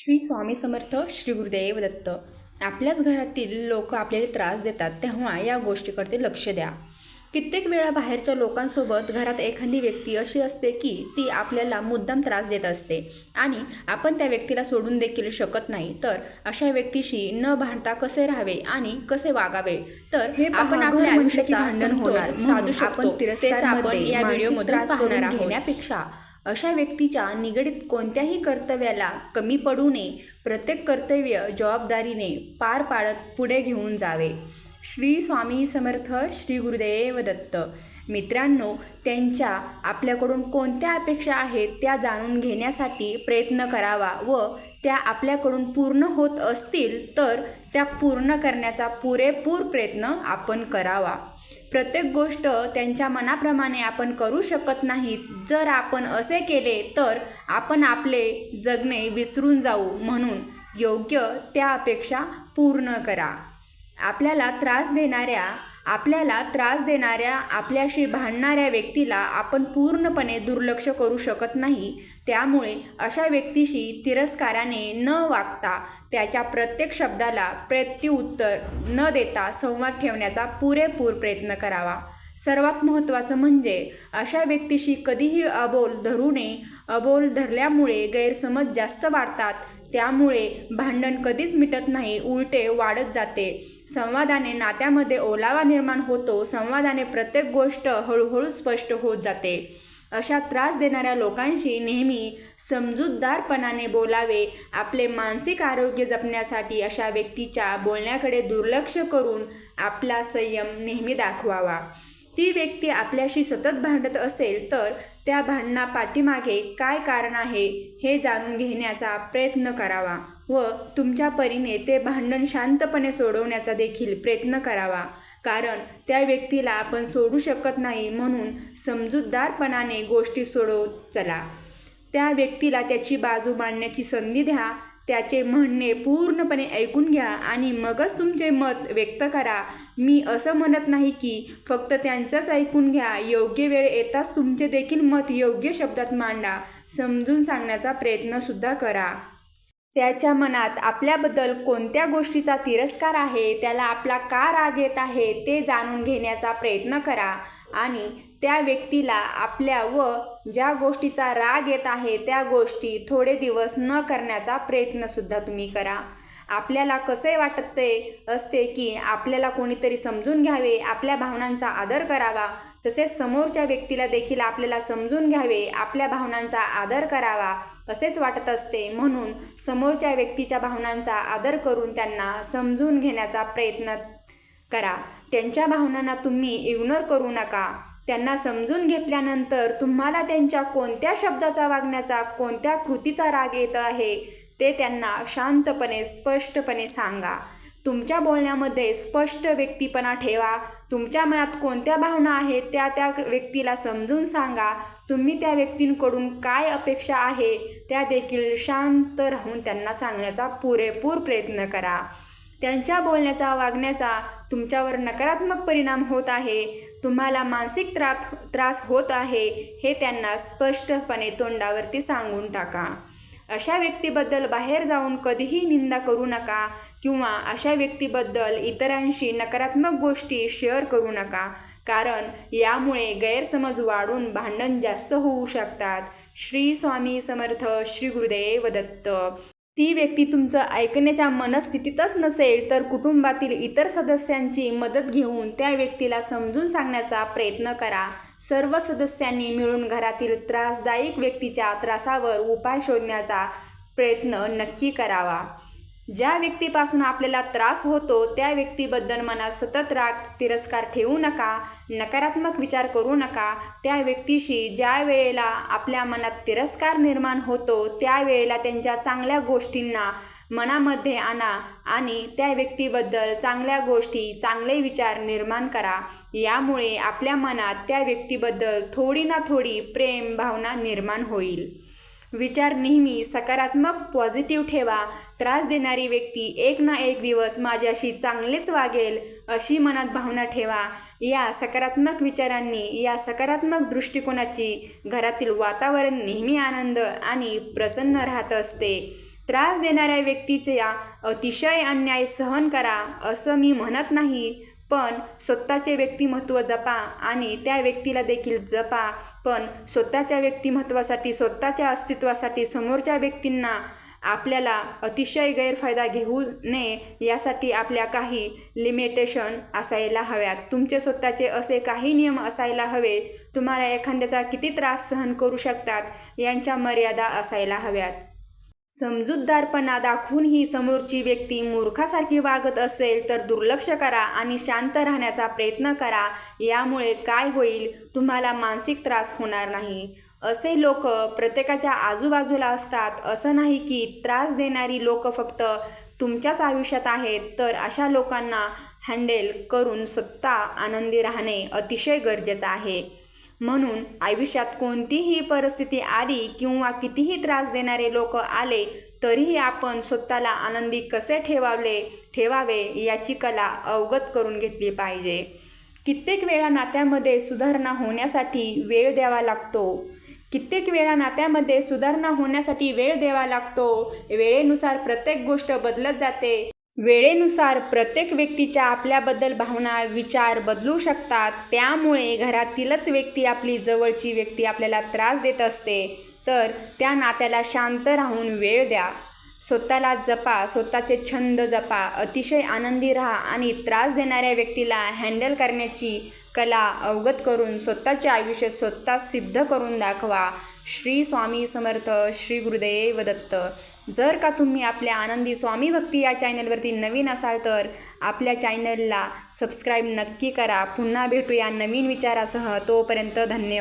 श्री स्वामी समर्थ श्री गुरुदेव दत्त. आपल्याच घरातील लोक आपल्याला त्रास देतात तेव्हा या गोष्टीकडे लक्ष द्या. कित्येक वेळा बाहेरच्या लोकांसोबत घरात एखादी व्यक्ती अशी असते की ती आपल्याला मुद्दाम त्रास देत असते आणि आपण त्या व्यक्तीला सोडून देखील शकत नाही. तर अशा व्यक्तीशी न भांडता कसे राहावे आणि कसे वागावे? तर हे आपण आपल्या आयुष्याचा भांडण होणार. साधू आपण तिरस्कारमध्ये या मानसिक व्हिडिओमधून त्रास घेण्यापेक्षा अशा व्यक्तीच्या निगडीत कोणत्याही कर्तव्याला कमी पडू नये. प्रत्येक कर्तव्य जबाबदारीने पार पाडत पुढे घेऊन जावे. श्री स्वामी समर्थ श्री गुरुदेव दत्त. मित्रांनो त्यांच्या आपल्याकडून कोणत्या अपेक्षा आहेत त्या जाणून घेण्यासाठी प्रयत्न करावा व त्या आपल्याकडून पूर्ण होत असतील तर त्या पूर्ण करण्याचा पुरेपूर प्रयत्न आपण करावा. प्रत्येक गोष्ट त्यांच्या मनाप्रमाणे आपण करू शकत नाहीत. जर आपण असे केले तर आपण आपले जगणे विसरून जाऊ म्हणून योग्य त्या अपेक्षा पूर्ण करा. आपल्याला त्रास देणाऱ्या आपल्याला त्रास देणाऱ्या आपल्याशी भांडणाऱ्या व्यक्तीला आपण पूर्णपणे दुर्लक्ष करू शकत नाही. त्यामुळे अशा व्यक्तीशी तिरस्काराने न वागता त्याच्या प्रत्येक शब्दाला प्रत्युत्तर न देता संवाद ठेवण्याचा पुरेपूर प्रयत्न करावा. सर्वात महत्त्वाचं म्हणजे अशा व्यक्तीशी कधीही अबोल धरू नये. अबोल धरल्यामुळे गैरसमज जास्त वाढतात. त्यामुळे भांडण कधीच मिटत नाही उलटे वाढत जाते. संवादाने नात्यामध्ये ओलावा निर्माण होतो संवादाने प्रत्येक गोष्ट हळूहळू स्पष्ट होत जाते. अशा त्रास देणाऱ्या लोकांशी नेहमी समजूतदारपणाने बोलावे आपले मानसिक आरोग्य जपण्यासाठी अशा व्यक्तीच्या बोलण्याकडे दुर्लक्ष करून आपला संयम नेहमी दाखवावा. ती व्यक्ती आपल्याशी सतत भांडत असेल तर त्या भांडणा पाठीमागे काय कारण आहे हे जाणून घेण्याचा प्रयत्न करावा व तुमच्या परीने ते भांडण शांतपणे सोडवण्याचा देखील प्रयत्न करावा. कारण त्या व्यक्तीला आपण सोडू शकत नाही म्हणून समजूतदारपणाने गोष्टी सोडवत चला. त्या व्यक्तीला त्याची बाजू मांडण्याची संधी द्या त्याचे म्हणणे पूर्णपणे ऐकून घ्या आणि मगच तुमचे मत व्यक्त करा. मी असं म्हणत नाही की फक्त त्यांचंच ऐकून घ्या. योग्य वेळ येताच तुमचे देखील मत योग्य शब्दात मांडा. समजून सांगण्याचा प्रयत्नसुद्धा करा. त्याच्या मनात आपल्याबद्दल कोणत्या गोष्टीचा तिरस्कार आहे त्याला आपला का राग येत आहे ते जाणून घेण्याचा प्रयत्न करा. आणि त्या व्यक्तीला आपल्या व ज्या गोष्टीचा राग येत आहे त्या गोष्टी थोडे दिवस न करण्याचा प्रयत्नसुद्धा तुम्ही करा. आपल्याला कसे वाटते असते की आपल्याला कोणीतरी समजून घ्यावे आपल्या भावनांचा आदर करावा तसेच समोरच्या व्यक्तीला देखील आपल्याला समजून घ्यावे आपल्या भावनांचा आदर करावा असेच वाटत असते. म्हणून समोरच्या व्यक्तीच्या भावनांचा आदर करून त्यांना समजून घेण्याचा प्रयत्न करा. त्यांच्या भावनांना तुम्ही इग्नोर करू नका. त्यांना समजून घेतल्यानंतर तुम्हाला त्यांच्या कोणत्या शब्दाचा वागण्याचा कोणत्या कृतीचा राग येत आहे ते त्यांना शांतपणे स्पष्टपणे सांगा. तुमच्या बोलण्यामध्ये स्पष्ट व्यक्तीपणा ठेवा. तुमच्या मनात कोणत्या भावना आहेत त्या त्या व्यक्तीला समजून सांगा. तुम्ही त्या व्यक्तींकडून काय अपेक्षा आहे त्या देखील शांत राहून त्यांना सांगण्याचा पुरेपूर प्रयत्न करा. त्यांच्या बोलण्याचा वागण्याचा तुमच्यावर नकारात्मक परिणाम होत आहे. तुम्हाला मानसिक त्रास त्रास होत आहे हे त्यांना स्पष्टपणे तोंडावरती सांगून टाका. अशा व्यक्तीबद्दल बाहेर जाऊन कधीही निंदा करू नका किंवा अशा व्यक्तीबद्दल इतरांशी नकारात्मक गोष्टी शेअर करू नका. कारण यामुळे गैरसमज वाढून भांडण जास्त होऊ शकतात. श्री स्वामी समर्थ श्री गुरुदेव दत्त. ती व्यक्ती तुमचं ऐकण्याच्या मनस्थितीतच नसेल तर कुटुंबातील इतर सदस्यांची मदत घेऊन त्या व्यक्तीला समजून सांगण्याचा प्रयत्न करा. सर्व सदस्यांनी मिळून घरातील त्रासदायक व्यक्तीच्या त्रासावर उपाय शोधण्याचा प्रयत्न नक्की करावा. ज्या व्यक्तीपासून आपल्याला त्रास होतो त्या व्यक्तीबद्दल मनात सतत राग तिरस्कार ठेवू नका नकारात्मक विचार करू नका. त्या व्यक्तीशी ज्या वेळेला आपल्या मनात तिरस्कार निर्माण होतो त्यावेळेला त्यांच्या चांगल्या गोष्टींना मनामध्ये आणा आणि त्या व्यक्तीबद्दल चांगल्या गोष्टी चांगले विचार निर्माण करा. यामुळे आपल्या मनात त्या व्यक्तीबद्दल थोडी ना थोडी प्रेम भावना निर्माण होईल. विचार नेहमी सकारात्मक पॉझिटिव्ह ठेवा. त्रास देणारी व्यक्ती एक ना एक दिवस माझ्याशी चांगलेच वागेल अशी मनात भावना ठेवा. या सकारात्मक विचारांनी या सकारात्मक दृष्टिकोनाची घरातील वातावरण नेहमी आनंद आणि प्रसन्न राहत असते. त्रास देणाऱ्या व्यक्तीच्या अतिशय अन्याय सहन करा असं मी म्हणत नाही. पण स्वतःचे व्यक्तिमत्व जपा आणि त्या व्यक्तीला देखील जपा. पण स्वतःच्या व्यक्तिमत्वासाठी स्वतःच्या अस्तित्वासाठी समोरच्या व्यक्तींना आपल्याला अतिशय गैरफायदा घेऊ नये यासाठी आपल्या काही लिमिटेशन असायला हव्यात. तुमचे स्वतःचे असे काही नियम असायला हवे. तुम्हाला एखाद्याचा किती त्रास सहन करू शकतात यांच्या मर्यादा असायला हव्यात. समजूतदारपणा दाखवून ही समोरची व्यक्ती मूर्खासारखी वागत असेल तर दुर्लक्ष करा आणि शांत राहण्याचा प्रयत्न करा. यामुळे काय होईल? तुम्हाला मानसिक त्रास होणार नाही. असे लोक प्रत्येकाच्या आजूबाजूला असतात. असं नाही की त्रास देणारी लोक फक्त तुमच्याच आयुष्यात आहेत. तर अशा लोकांना हँडेल करून स्वतः आनंदी राहणे अतिशय गरजेचं आहे. म्हणून आयुष्यात कोणतीही परिस्थिती आली किंवा कितीही त्रास देणारे लोक आले तरीही आपण स्वतःला आनंदी कसे ठेवावे ठेवावे याची कला अवगत करून घेतली पाहिजे. कित्येक वेळा नात्यामध्ये सुधारणा होण्यासाठी वेळ द्यावा लागतो. कित्येक वेळा नात्यामध्ये सुधारणा होण्यासाठी वेळ द्यावा लागतो. वेळेनुसार प्रत्येक गोष्ट बदलत जाते. वेळेनुसार प्रत्येक व्यक्तीच्या आपल्याबद्दल भावना विचार बदलू शकतात. त्यामुळे घरातीलच व्यक्ती आपली जवळची व्यक्ती आपल्याला त्रास देत असते. तर त्या नात्याला शांत राहून वेळ द्या. स्वतःला जपा स्वतःचे छंद जपा. अतिशय आनंदी राहा आणि त्रास देणाऱ्या व्यक्तीला हँडल करण्याची कला अवगत करून स्वतःचे आयुष्य स्वतः सिद्ध करून दाखवा. श्री स्वामी समर्थ श्री गुरुदेव दत्त. जर का तुम्ही आपल्या आनंदी स्वामी भक्ती या चॅनलवरती नवीन असाल तर आपल्या चॅनलला सबस्क्राईब नक्की करा. पुन्हा भेटूया नवीन विचारासह. तोपर्यंत धन्यवाद.